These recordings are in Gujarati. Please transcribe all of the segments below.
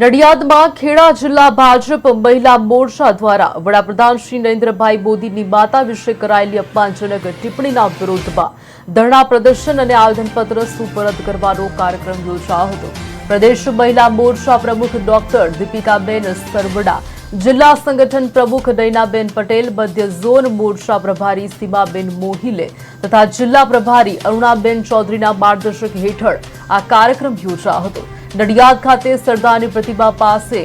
નડિયાદમાં ખેડા જિલ્લા ભાજપ મહિલા મોરચા દ્વારા વડાપ્રધાન શ્રી નરેન્દ્રભાઈ મોદીની માતા વિશે કરાયેલી અપમાનજનક ટિપ્પણીના વિરોધમાં ધરણા પ્રદર્શન અને આવેદનપત્ર સુપરત કરવાનો કાર્યક્રમ યોજાયો હતો. પ્રદેશ મહિલા મોરચા પ્રમુખ ડોક્ટર દીપિકાબેન સરવડા, જિલ્લા સંગઠન પ્રમુખ નૈનાબેન પટેલ, મધ્ય ઝોન મોરચા પ્રભારી સીમાબેન મોહિલે તથા જિલ્લા પ્રભારી અરુણાબેન ચૌધરીના માર્ગદર્શક હેઠળ આ કાર્યક્રમ યોજાયો હતો. નડિયાદ ખાતે સરદારની પ્રતિમા પાસે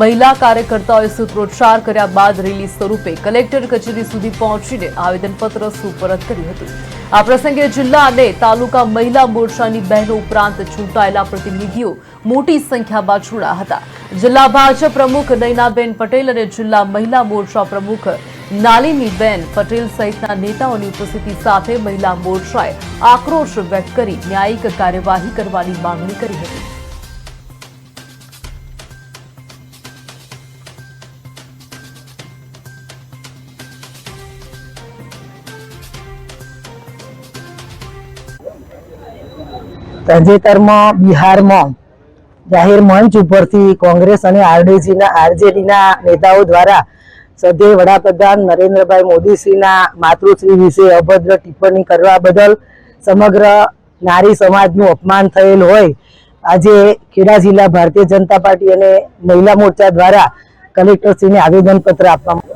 મહિલા કાર્યકર્તાઓએ સૂત્રોચ્ચાર કર્યા બાદ રેલી સ્વરૂપે કલેક્ટર કચેરી સુધી પહોંચીને આવેદનપત્ર સુપરત કર્યું હતું. આ પ્રસંગે જિલ્લા અને તાલુકા મહિલા મોરચાની બહેનો ઉપરાંત ચૂંટાયેલા પ્રતિનિધિઓ મોટી સંખ્યામાં જોડાયા હતા. જિલ્લા ભાજપ પ્રમુખ નૈનાબેન પટેલ અને જિલ્લા મહિલા મોરચા પ્રમુખ નાલિનીબેન પટેલ સહિતના નેતાઓની ઉપસ્થિતિ સાથે મહિલા મોરચાએ આક્રોશ વ્યક્ત કરી ન્યાયિક કાર્યવાહી કરવાની માંગણી કરી હતી. તાજેતરમાં બિહારમાં જાહેર મંચ ઉપરથી કોંગ્રેસ અને આરડીસીના, આરજેડીના નેતાઓ દ્વારા સદ્ય વડાપ્રધાન નરેન્દ્રભાઈ મોદીશ્રીના માતૃશ્રી વિશે અભદ્ર ટિપ્પણી કરવા બદલ સમગ્ર નારી સમાજનું અપમાન થયેલ હોય. આજે ખેડા જિલ્લા ભારતીય જનતા પાર્ટી અને મહિલા મોરચા દ્વારા કલેક્ટરશ્રીને આવેદનપત્ર આપવામાં